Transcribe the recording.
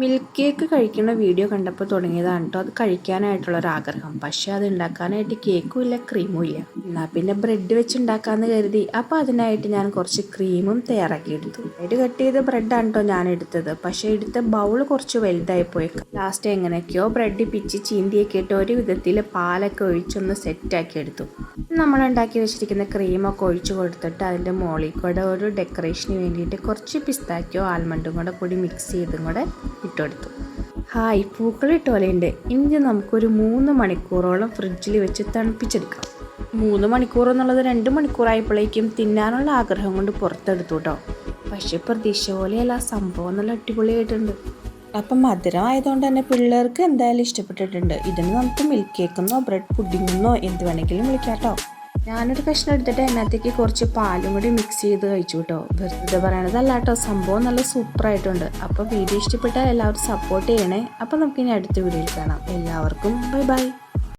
Milk cake കഴിക്കുന്ന video കണ്ടപ്പോൾ തുടങ്ങിയതാണ് കേട്ടോ അത് കഴിക്കാനായിട്ടുള്ള ഒരു ആഗ്രഹം പക്ഷേ അത് ഉണ്ടാക്കാനായിട്ട് കേക്കും ഇല്ല ക്രീമും ഇല്ല. എന്നാൽ പിന്നെ ബ്രെഡ് വെച്ച് ഉണ്ടാക്കാമെന്ന് കരുതി. അപ്പോൾ അതിനായിട്ട് ഞാൻ കുറച്ച് ക്രീമും തയ്യാറാക്കി എടുത്തു ബ്രെഡ് കട്ട് ചെയ്ത ബ്രെഡാണ് കേട്ടോ ഞാൻ എടുത്തത്. പക്ഷേ എടുത്ത ബൗൾ കുറച്ച് വലുതായി പോയി ലാസ്റ്റ് എങ്ങനെയൊക്കെയോ ബ്രെഡ് പിച്ച് ചീന്തിയൊക്കെ ഇട്ട് ഒരു വിധത്തിൽ പാലൊക്കെ ഒഴിച്ചൊന്ന് സെറ്റാക്കി എടുത്തു നമ്മൾ ഉണ്ടാക്കി വെച്ചിരിക്കുന്ന ക്രീമൊക്കെ ഒഴിച്ചു കൊടുത്തിട്ട് അതിന്റെ മുകളിൽ കൂടെ ഒരു ഡെക്കറേഷന് വേണ്ടിയിട്ട് കുറച്ച് പിസ്താക്കിയോ ആൽമണ്ടും കൂടെ കൂടി മിക്സ് ചെയ്തും കൂടെ ഇട്ടുകൊടുത്തു ഹായ് പൂക്കളിട്ട പോലെയുണ്ട് ഇനി നമുക്കൊരു മൂന്ന് മണിക്കൂറോളം ഫ്രിഡ്ജിൽ വെച്ച് തണുപ്പിച്ചെടുക്കാം. മൂന്ന് മണിക്കൂർ എന്നുള്ളത് രണ്ട് മണിക്കൂറായപ്പോഴേക്കും തിന്നാനുള്ള ആഗ്രഹം കൊണ്ട് പുറത്തെടുത്തു കേട്ടോ പക്ഷെ പ്രതീക്ഷ പോലെയല്ല സംഭവം നല്ല അടിപൊളിയായിട്ടുണ്ട്. അപ്പം മധുരം ആയതുകൊണ്ട് തന്നെ പിള്ളേർക്ക് എന്തായാലും ഇഷ്ടപ്പെട്ടിട്ടുണ്ട്. ഇതിന് നമുക്ക് മിൽക്ക് കേക്കെന്നോ ബ്രെഡ് പുഡിങ്ങെന്നോ എന്ത് വേണമെങ്കിലും വിളിക്കാം കേട്ടോ ഞാനൊരു കഷ്ണം എടുത്തിട്ട് അതിനകത്തേക്ക് കുറച്ച് പാലും കൂടി മിക്സ് ചെയ്ത് കഴിച്ചു കേട്ടോ വെറുതെ പറയണതല്ല കേട്ടോ സംഭവം നല്ല സൂപ്പറായിട്ടുണ്ട്. അപ്പോൾ വീഡിയോ ഇഷ്ടപ്പെട്ടാൽ എല്ലാവരും സപ്പോർട്ട് ചെയ്യണേ. അപ്പോൾ നമുക്കിനി അടുത്ത വീഡിയോയിൽ കാണാം. എല്ലാവർക്കും ബൈ ബൈ